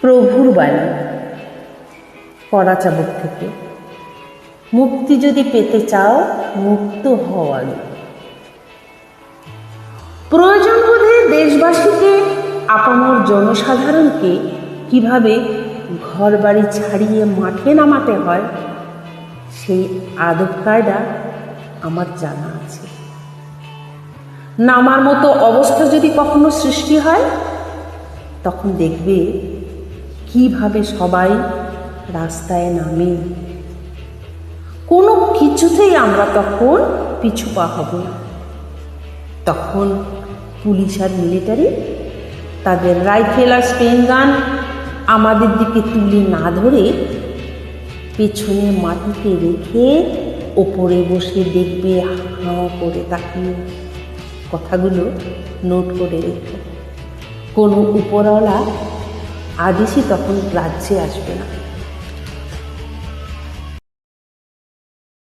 প্রভুর বাণী। কড়াচাবুক থেকে। মুক্তি যদি পেতে চাও, মুক্ত হওয়ার প্রয়োজন বোধে দেশবাসীকে আপামর জনসাধারণকে কীভাবে ঘর বাড়ি ছাড়িয়ে মাঠে নামাতে হয়, সেই আদব কায়দা আমার জানা আছে। নামার মতো অবস্থা যদি কখনো সৃষ্টি হয়, তখন দেখবে কীভাবে সবাই রাস্তায় নামে? কোনো কিছুতেই আমরা তখন পিছু পা হব তখন পুলিশ আর মিলিটারি তাদের রাইফেল আর স্পেন গান আমাদের দিকে তুলে না ধরে পেছনে মাটিতে রেখে ওপরে বসে দেখবে হাঁ করে তাকিয়ে কথাগুলো নোট করে রেখো। কোনো উপরওয়ালা আদেশই তখন রাজ্যে আসবে না।